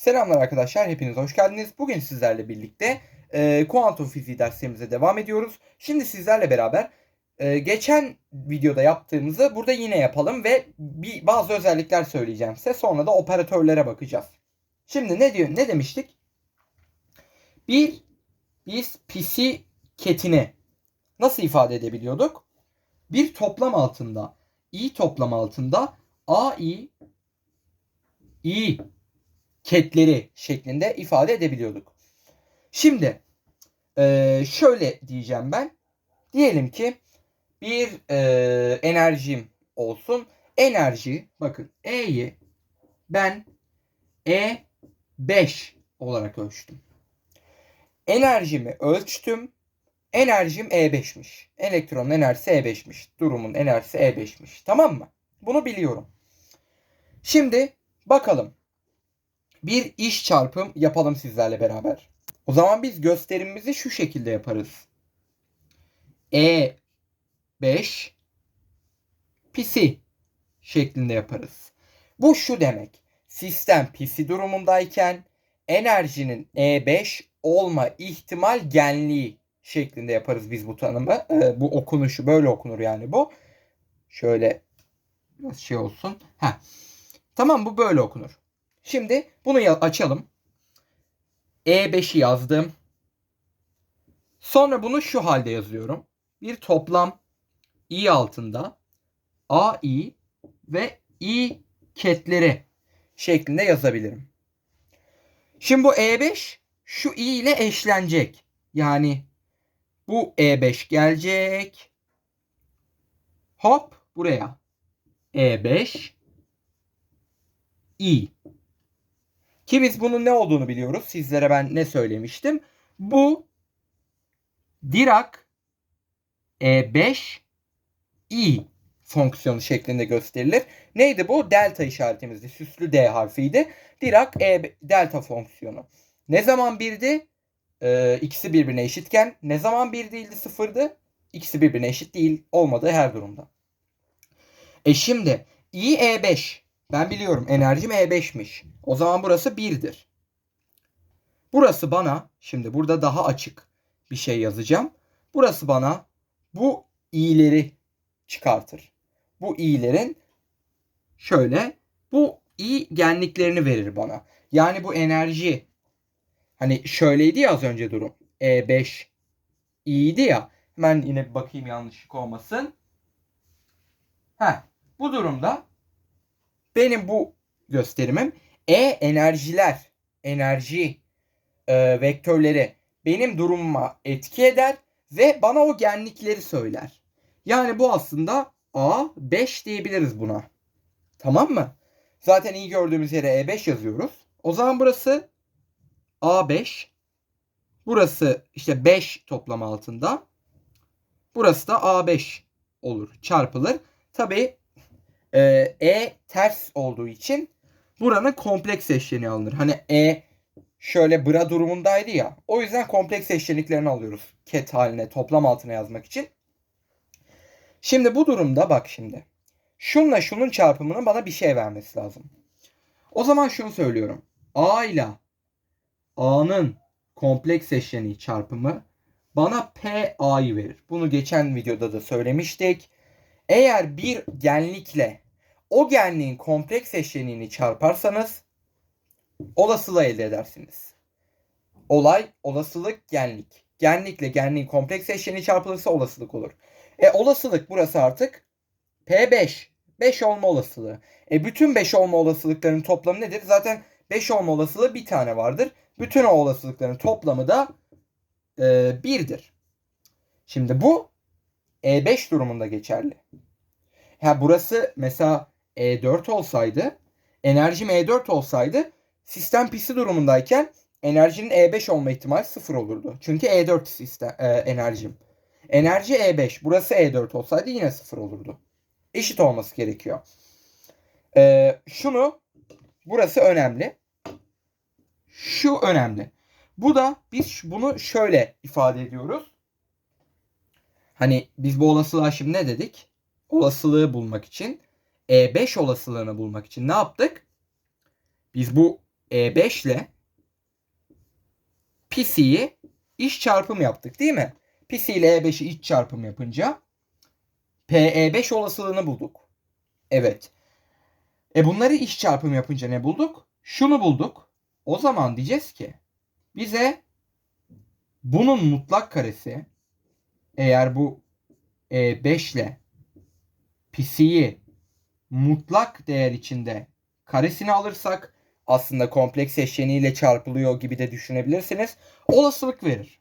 Selamlar arkadaşlar, hepiniz hoş geldiniz. Bugün sizlerle birlikte e, kuantum fiziği derslerimize devam ediyoruz. Şimdi sizlerle beraber e, geçen videoda yaptığımızı burada yine yapalım ve bir bazı özellikler söyleyeceğim size. Sonra da operatörlere bakacağız. Şimdi ne diyor? Ne demiştik? Bir biz pisi ketini nasıl ifade edebiliyorduk? Bir toplam altında, i toplam altında ai i ketleri şeklinde ifade edebiliyorduk. Şimdi e, şöyle diyeceğim ben. Diyelim ki bir e, enerjim olsun. Enerji bakın E'yi ben E5 olarak ölçtüm. Enerjimi ölçtüm. Enerjim E5'miş. Elektronun enerjisi E5'miş. Durumun enerjisi E5'miş. Tamam mı? Bunu biliyorum. Şimdi bakalım bir iş çarpım yapalım sizlerle beraber. O zaman biz gösterimimizi şu şekilde yaparız. E5 pisi şeklinde yaparız. Bu şu demek. Sistem pisi durumundayken enerjinin E5 olma ihtimal genliği şeklinde yaparız biz bu tanımı. Ee, bu okunuşu böyle okunur yani bu. Şöyle biraz şey olsun. Ha. Tamam bu böyle okunur. Şimdi bunu açalım. E5'i yazdım. Sonra bunu şu halde yazıyorum. Bir toplam i altında ai ve i ketleri şeklinde yazabilirim. Şimdi bu E5 şu i ile eşlenecek. Yani bu E5 gelecek. Hop buraya. E5 i ki biz bunun ne olduğunu biliyoruz. Sizlere ben ne söylemiştim? Bu Dirac E5 i fonksiyonu şeklinde gösterilir. Neydi bu? Delta işaretimizdi. Süslü D harfiydi. Dirac E delta fonksiyonu. Ne zaman birdi? Ee, ikisi birbirine eşitken. Ne zaman bir değildi sıfırdı? İkisi birbirine eşit değil. Olmadığı her durumda. E şimdi i E5 ben biliyorum enerjim E5'miş. O zaman burası 1'dir. Burası bana şimdi burada daha açık bir şey yazacağım. Burası bana bu i'leri çıkartır. Bu i'lerin şöyle bu i genliklerini verir bana. Yani bu enerji hani şöyleydi ya az önce durum. E5 i'ydi ya. Hemen yine bakayım yanlışlık olmasın. Heh, bu durumda benim bu gösterimim E enerjiler, enerji e, vektörleri benim durumuma etki eder ve bana o genlikleri söyler. Yani bu aslında A5 diyebiliriz buna. Tamam mı? Zaten iyi gördüğümüz yere E5 yazıyoruz. O zaman burası A5. Burası işte 5 toplam altında. Burası da A5 olur. Çarpılır. Tabi e, e ters olduğu için buranın kompleks eşleni alınır. Hani E şöyle bra durumundaydı ya. O yüzden kompleks eşleniklerini alıyoruz. Ket haline toplam altına yazmak için. Şimdi bu durumda bak şimdi. Şunla şunun çarpımının bana bir şey vermesi lazım. O zaman şunu söylüyorum. A ile A'nın kompleks eşleniği çarpımı bana P A'yı verir. Bunu geçen videoda da söylemiştik. Eğer bir genlikle o genliğin kompleks eşleniğini çarparsanız olasılığı elde edersiniz. Olay olasılık genlik. Genlikle genliğin kompleks eşleniği çarpılırsa olasılık olur. E olasılık burası artık P5. 5 olma olasılığı. E bütün 5 olma olasılıklarının toplamı nedir? Zaten 5 olma olasılığı bir tane vardır. Bütün o olasılıkların toplamı da e, 1'dir. Şimdi bu E5 durumunda geçerli. Ha burası mesela E4 olsaydı, enerjim E4 olsaydı sistem pisi durumundayken enerjinin E5 olma ihtimali sıfır olurdu. Çünkü E4 sistem e, enerjim. Enerji E5. Burası E4 olsaydı yine sıfır olurdu. Eşit olması gerekiyor. E, şunu burası önemli. Şu önemli. Bu da biz bunu şöyle ifade ediyoruz. Hani biz bu olasılığa şimdi ne dedik? Olasılığı bulmak için E5 olasılığını bulmak için ne yaptık? Biz bu E5 ile PC'yi iş çarpım yaptık değil mi? PC ile E5'i iç çarpım yapınca PE5 olasılığını bulduk. Evet. E bunları iş çarpım yapınca ne bulduk? Şunu bulduk. O zaman diyeceğiz ki bize bunun mutlak karesi eğer bu E5 ile PC'yi mutlak değer içinde karesini alırsak aslında kompleks eşleniğiyle çarpılıyor gibi de düşünebilirsiniz. Olasılık verir.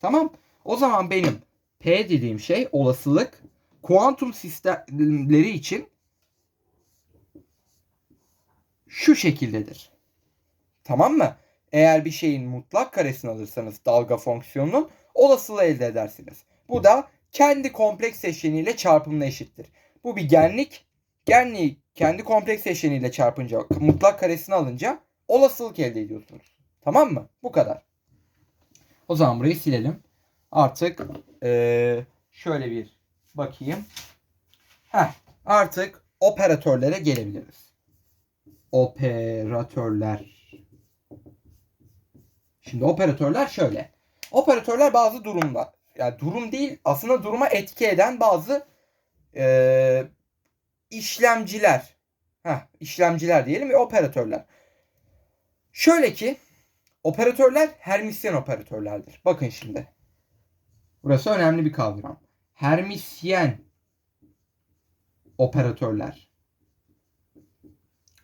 Tamam. O zaman benim P dediğim şey olasılık kuantum sistemleri için şu şekildedir. Tamam mı? Eğer bir şeyin mutlak karesini alırsanız dalga fonksiyonunun olasılığı elde edersiniz. Bu da kendi kompleks eşleniğiyle çarpımına eşittir. Bu bir genlik. Genliği kendi kompleks eşleniğiyle çarpınca mutlak karesini alınca olasılık elde ediyorsunuz. Tamam mı? Bu kadar. O zaman burayı silelim. Artık ee, şöyle bir bakayım. Heh, artık operatörlere gelebiliriz. Operatörler. Şimdi operatörler şöyle. Operatörler bazı durumda. Yani durum değil aslında duruma etki eden bazı e, işlemciler. Heh, işlemciler diyelim ve operatörler. Şöyle ki operatörler Hermisyen operatörlerdir. Bakın şimdi. Burası önemli bir kavram. Hermisyen operatörler.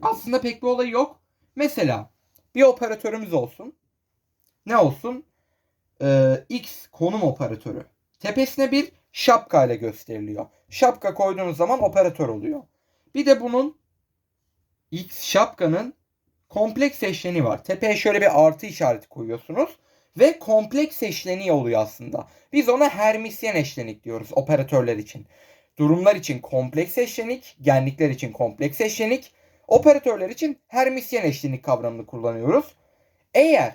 Aslında pek bir olayı yok. Mesela bir operatörümüz olsun. Ne olsun? Ee, X konum operatörü. Tepesine bir şapka ile gösteriliyor. Şapka koyduğunuz zaman operatör oluyor. Bir de bunun X şapkanın kompleks eşleni var. Tepeye şöyle bir artı işareti koyuyorsunuz ve kompleks eşleniği oluyor aslında. Biz ona Hermisyen eşlenik diyoruz operatörler için. Durumlar için kompleks eşlenik, genlikler için kompleks eşlenik, operatörler için Hermisyen eşlenik kavramını kullanıyoruz. Eğer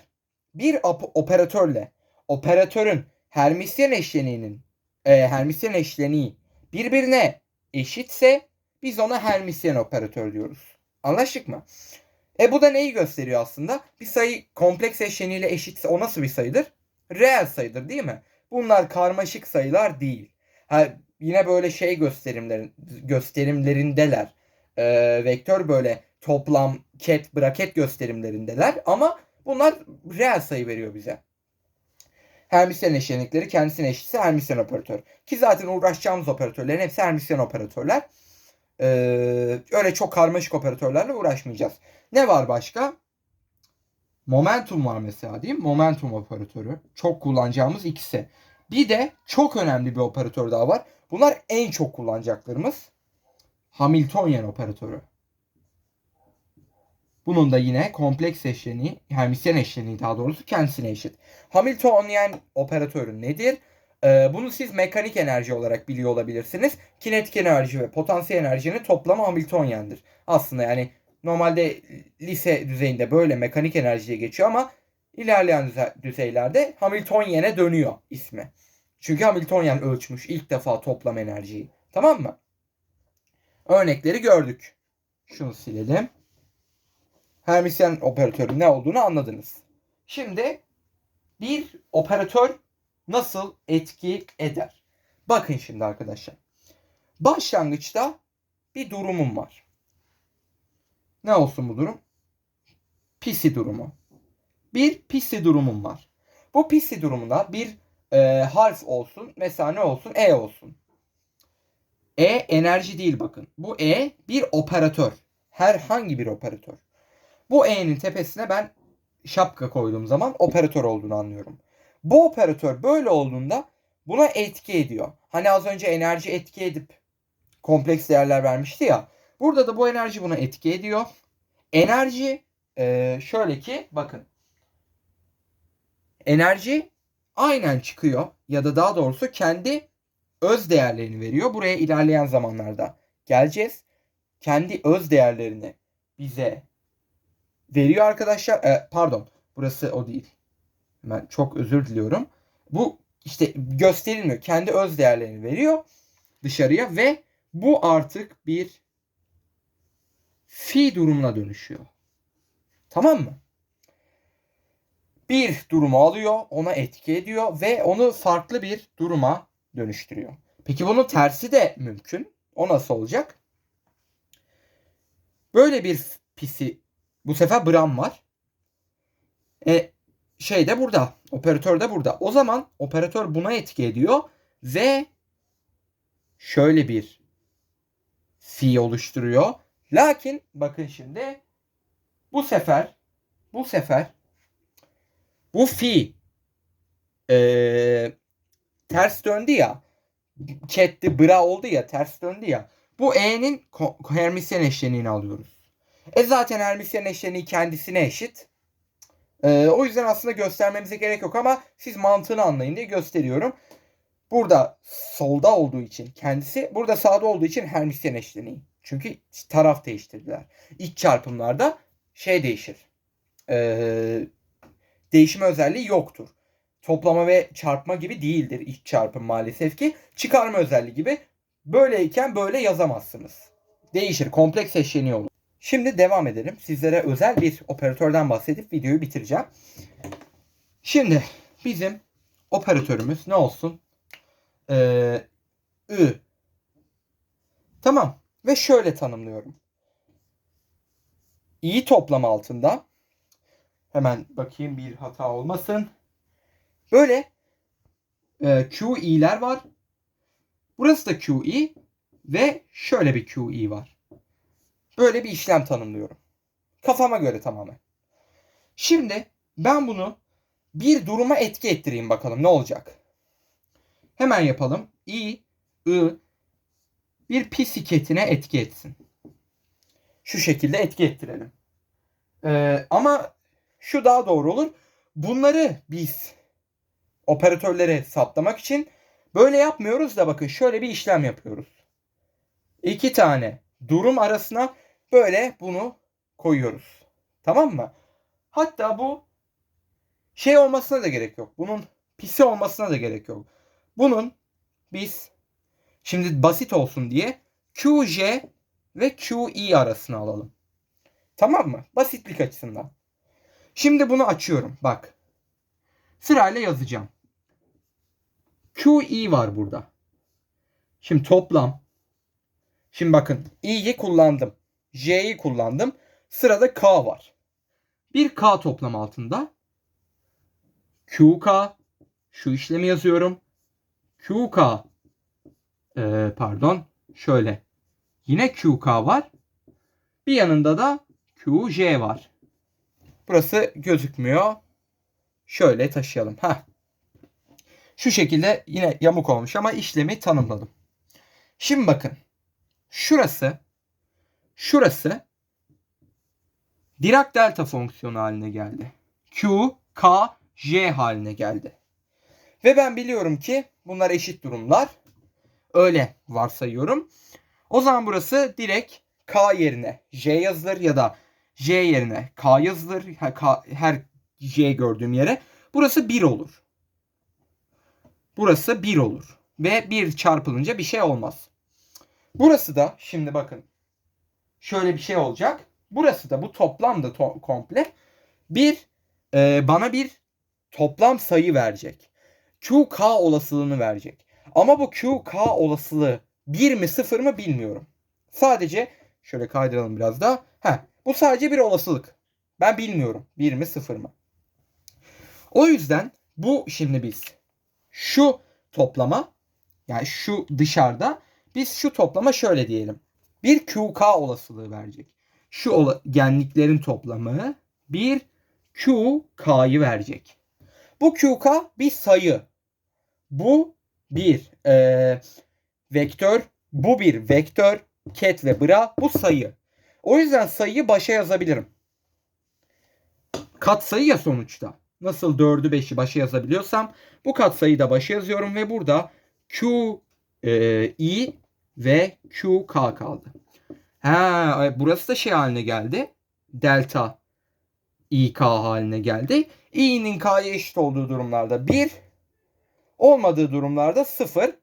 bir operatörle operatörün Hermisyen eşleniğinin e, Hermisyen eşleniği birbirine eşitse biz ona Hermisyen operatör diyoruz. Anlaştık mı? E bu da neyi gösteriyor aslında? Bir sayı kompleks eşleniğiyle eşitse o nasıl bir sayıdır? Reel sayıdır değil mi? Bunlar karmaşık sayılar değil. Ha, yine böyle şey gösterimlerin gösterimlerindeler. Ee, vektör böyle toplam, ket, braket gösterimlerindeler ama bunlar reel sayı veriyor bize. Hermisyen eşlenikleri kendisine eşitse Hermisyen operatör. Ki zaten uğraşacağımız operatörlerin hepsi Hermisyen operatörler. Ee, öyle çok karmaşık operatörlerle uğraşmayacağız. Ne var başka? Momentum var mesela değil mi? Momentum operatörü. Çok kullanacağımız ikisi. Bir de çok önemli bir operatör daha var. Bunlar en çok kullanacaklarımız. Hamiltonian operatörü. Bunun da yine kompleks eşleniği, Hermisyen eşleniği daha doğrusu kendisine eşit. Hamiltonian operatörü nedir? Ee, bunu siz mekanik enerji olarak biliyor olabilirsiniz. Kinetik enerji ve potansiyel enerjinin toplamı Hamiltonian'dır. Aslında yani normalde lise düzeyinde böyle mekanik enerjiye geçiyor ama ilerleyen düzeylerde Hamiltonian'e dönüyor ismi. Çünkü Hamiltonian ölçmüş ilk defa toplam enerjiyi. Tamam mı? Örnekleri gördük. Şunu silelim. Hermisyen operatörün ne olduğunu anladınız. Şimdi bir operatör nasıl etki eder? Bakın şimdi arkadaşlar. Başlangıçta bir durumum var. Ne olsun bu durum? Pisi durumu. Bir pisi durumum var. Bu pisi durumunda bir e, harf olsun. Mesela ne olsun? E olsun. E enerji değil bakın. Bu E bir operatör. Herhangi bir operatör. Bu E'nin tepesine ben şapka koyduğum zaman operatör olduğunu anlıyorum. Bu operatör böyle olduğunda buna etki ediyor. Hani az önce enerji etki edip kompleks değerler vermişti ya. Burada da bu enerji buna etki ediyor. Enerji e, şöyle ki bakın. Enerji aynen çıkıyor ya da daha doğrusu kendi öz değerlerini veriyor. Buraya ilerleyen zamanlarda geleceğiz. Kendi öz değerlerini bize veriyor arkadaşlar. E, pardon burası o değil. Ben çok özür diliyorum. Bu işte gösterilmiyor. Kendi öz değerlerini veriyor dışarıya ve bu artık bir fi durumuna dönüşüyor. Tamam mı? Bir durumu alıyor, ona etki ediyor ve onu farklı bir duruma dönüştürüyor. Peki bunun tersi de mümkün. O nasıl olacak? Böyle bir pisi bu sefer Bram var. E, şey de burada. Operatör de burada. O zaman operatör buna etki ediyor ve şöyle bir fi oluşturuyor. Lakin bakın şimdi bu sefer bu sefer bu fi e, ters döndü ya cat'ti bra oldu ya ters döndü ya bu e'nin Hermisyen eşleniğini alıyoruz. E zaten Hermisyen eşleniği kendisine eşit. E, o yüzden aslında göstermemize gerek yok ama siz mantığını anlayın diye gösteriyorum. Burada solda olduğu için kendisi, burada sağda olduğu için Hermisyen eşleniği. Çünkü taraf değiştirdiler. İç çarpımlarda şey değişir. Ee, değişim özelliği yoktur. Toplama ve çarpma gibi değildir iç çarpım maalesef ki. Çıkarma özelliği gibi böyleyken böyle yazamazsınız. Değişir. Kompleks eşleniği olur. Şimdi devam edelim. Sizlere özel bir operatörden bahsedip videoyu bitireceğim. Şimdi bizim operatörümüz ne olsun? Ee, Ü. Tamam. Ve şöyle tanımlıyorum. İyi toplam altında hemen bakayım bir hata olmasın. Böyle e, QE'ler var. Burası da QE ve şöyle bir QE var. Böyle bir işlem tanımlıyorum. Kafama göre tamamen. Şimdi ben bunu bir duruma etki ettireyim bakalım ne olacak. Hemen yapalım. I, I bir pisiketine etki etsin. Şu şekilde etki ettirelim. Ee, ama şu daha doğru olur. Bunları biz operatörlere saptamak için böyle yapmıyoruz da bakın şöyle bir işlem yapıyoruz. İki tane durum arasına böyle bunu koyuyoruz. Tamam mı? Hatta bu şey olmasına da gerek yok. Bunun pisi olmasına da gerek yok. Bunun biz şimdi basit olsun diye QJ ve QE arasına alalım. Tamam mı? Basitlik açısından. Şimdi bunu açıyorum. Bak. Sırayla yazacağım. QE var burada. Şimdi toplam. Şimdi bakın i'yi kullandım. J'yi kullandım. Sırada K var. Bir K toplam altında QK şu işlemi yazıyorum. QK e, pardon şöyle yine QK var. Bir yanında da QJ var. Burası gözükmüyor. Şöyle taşıyalım. Ha. Şu şekilde yine yamuk olmuş ama işlemi tanımladım. Şimdi bakın. Şurası şurası Dirac delta fonksiyonu haline geldi. Q, K, J haline geldi. Ve ben biliyorum ki bunlar eşit durumlar. Öyle varsayıyorum. O zaman burası direkt K yerine J yazılır ya da J yerine K yazılır. Her, K, her J gördüğüm yere. Burası 1 olur. Burası 1 olur. Ve 1 çarpılınca bir şey olmaz. Burası da şimdi bakın. Şöyle bir şey olacak. Burası da bu toplam da to- komple bir e, bana bir toplam sayı verecek. QK olasılığını verecek. Ama bu QK olasılığı 1 mi 0 mı bilmiyorum. Sadece şöyle kaydıralım biraz daha. Heh, bu sadece bir olasılık. Ben bilmiyorum 1 mi 0 mı. O yüzden bu şimdi biz şu toplama yani şu dışarıda biz şu toplama şöyle diyelim. Bir QK olasılığı verecek. Şu ola, genliklerin toplamı bir QK'yı verecek. Bu QK bir sayı. Bu bir e, vektör. Bu bir vektör. Ket ve bra bu sayı. O yüzden sayıyı başa yazabilirim. Kat sayı ya sonuçta. Nasıl 4'ü 5'i başa yazabiliyorsam bu kat sayıyı da başa yazıyorum ve burada Q e, I ve Q K kaldı. Ha, burası da şey haline geldi. Delta I K haline geldi. i'nin k'ya eşit olduğu durumlarda 1, olmadığı durumlarda 0.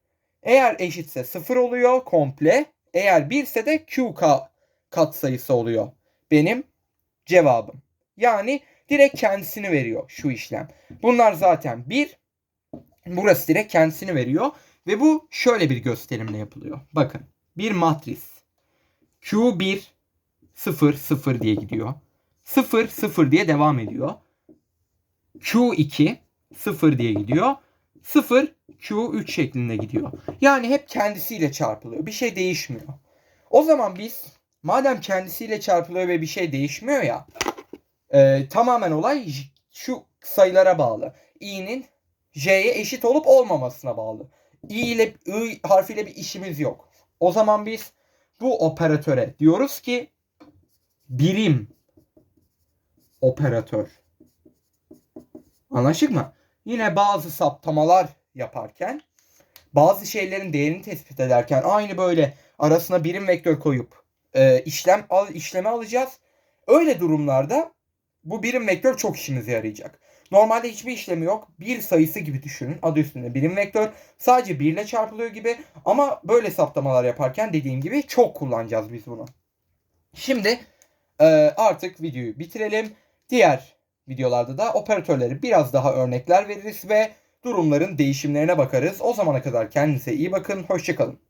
Eğer eşitse 0 oluyor komple. Eğer 1 ise de QK katsayısı oluyor. Benim cevabım. Yani direkt kendisini veriyor şu işlem. Bunlar zaten 1. Burası direkt kendisini veriyor. Ve bu şöyle bir gösterimle yapılıyor. Bakın bir matris. Q1 0 0 diye gidiyor. 0 0 diye devam ediyor. Q2 0 diye gidiyor. 0 Q3 şeklinde gidiyor. Yani hep kendisiyle çarpılıyor. Bir şey değişmiyor. O zaman biz madem kendisiyle çarpılıyor ve bir şey değişmiyor ya e, tamamen olay şu sayılara bağlı. i'nin j'ye eşit olup olmamasına bağlı. İ ile i harfiyle bir işimiz yok. O zaman biz bu operatöre diyoruz ki birim operatör. Anlaştık mı? Yine bazı saptamalar yaparken bazı şeylerin değerini tespit ederken aynı böyle arasına birim vektör koyup e, işlem al, işleme alacağız. Öyle durumlarda bu birim vektör çok işimize yarayacak. Normalde hiçbir işlemi yok. Bir sayısı gibi düşünün. Adı üstünde birim vektör. Sadece 1 ile çarpılıyor gibi. Ama böyle saptamalar yaparken dediğim gibi çok kullanacağız biz bunu. Şimdi e, artık videoyu bitirelim. Diğer videolarda da operatörleri biraz daha örnekler veririz ve durumların değişimlerine bakarız. O zamana kadar kendinize iyi bakın. Hoşçakalın.